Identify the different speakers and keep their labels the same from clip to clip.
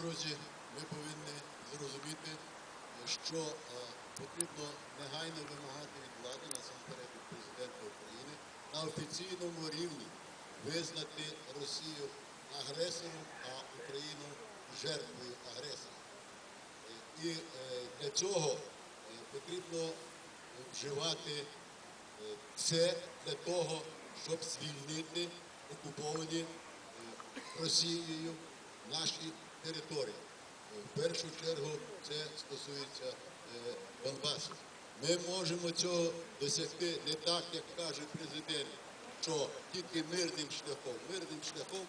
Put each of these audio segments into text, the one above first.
Speaker 1: друзі, ми повинні зрозуміти, що е, потрібно негайно вимагати від влади, насамперед від президента України, на офіційному рівні визнати Росію агресором, а Україну жертвою агресора. І е, для цього е, потрібно вживати все для того, щоб звільнити окуповані Росією наші території. Е, В першу чергу це стосується е, Донбасу. Ми можемо цього досягти не так, як каже президент, що тільки мирним шляхом. Мирним шляхом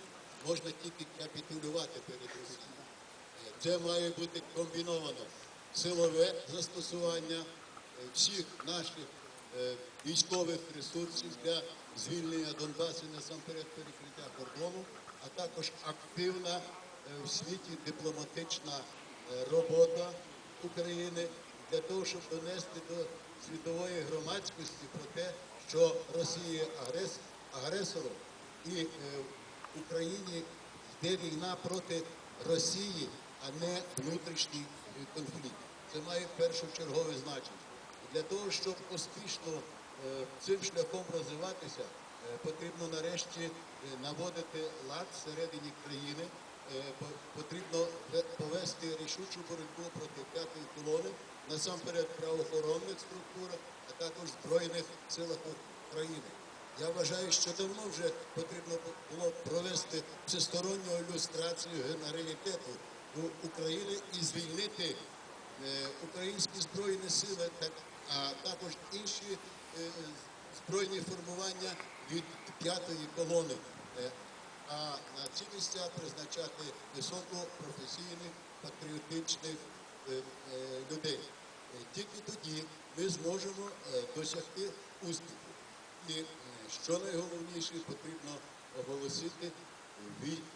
Speaker 1: можна тільки капітулювати перед Росією. Е, Це має бути комбіновано силове застосування всіх наших військових ресурсів для звільнення Донбасу насамперед перекриття кордону, а також активна е, в світі дипломатична е, робота України для того, щоб донести до світової громадськості про те, що Росія агрес- агресором і е, в Україні йде війна проти Росії, а не внутрішній е, конфлікт. Це має першочергове значення. Для того, щоб успішно е, цим шляхом розвиватися, е, потрібно нарешті е, наводити лад всередині країни, е, потрібно повести рішучу боротьбу проти п'ятої колони, насамперед правоохоронних структурах, а також Збройних силах України. Я вважаю, що давно вже потрібно було провести всесторонню ілюстрацію генералітету України і звільнити е, українські збройні сили, а також інші е, збройні формування від п'ятої колони. А на ці місця призначати високопрофесійних патріотичних е, е, людей. Е, Тільки тоді ми зможемо досягти успіху. І що найголовніше, потрібно оголосити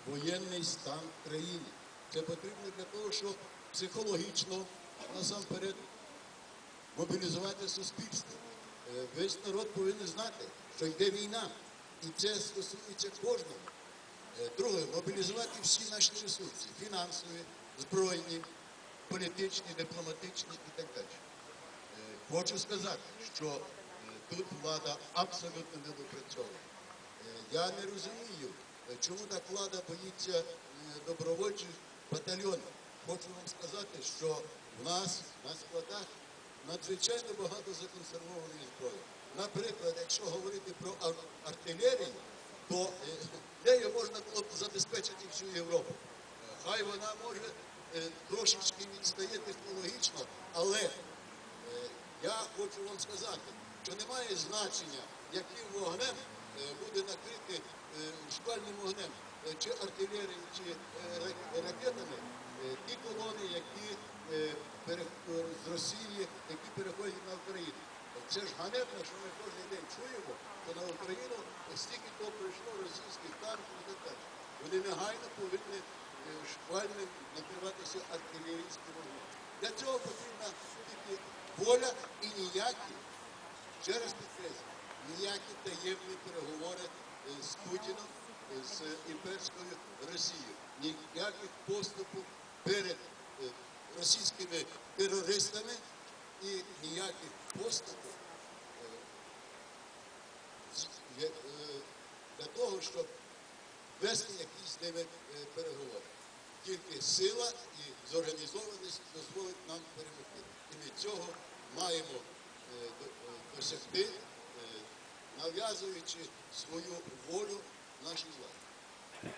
Speaker 1: воєнний стан в країні. Це потрібно для того, щоб психологічно насамперед мобілізувати суспільство. Весь народ повинен знати, що йде війна, і це стосується кожного. Е, Друге, мобілізувати всі наші ресурси фінансові, збройні, політичні, дипломатичні і так далі. Е, Хочу сказати, що е, тут влада абсолютно не допрацьовує. Е, Я не розумію, чому так влада боїться добровольчих батальйонів. Хочу вам сказати, що в нас на складах надзвичайно багато законсервованої зброї. Наприклад, якщо говорити про всю Європу. Хай вона може е, трошечки відстає технологічно, але е, я хочу вам сказати, що немає значення, яким вогнем е, буде накрити шквальним вогнем, чи артилерією, чи ракетами, ті колони, які з Росії, які переходять на Україну. Це ж ганебно, що ми кожен день чуємо, що на Україну стільки то прийшло російських танків і так далі. Вони негайно повинні е, шквальним накриватися артилерійським вогнем. Для цього потрібна тільки воля і ніякі, ще раз ніякі таємні переговори е, з Путіном, е, з імперською Росією. Ніяких поступів перед російськими терористами і ніяких поступів для того, щоб вести якісь з ними е, переговори. Тільки сила і зорганізованість дозволить нам перемогти. І ми цього маємо е, е, досягти, нав'язуючи свою волю нашій владі.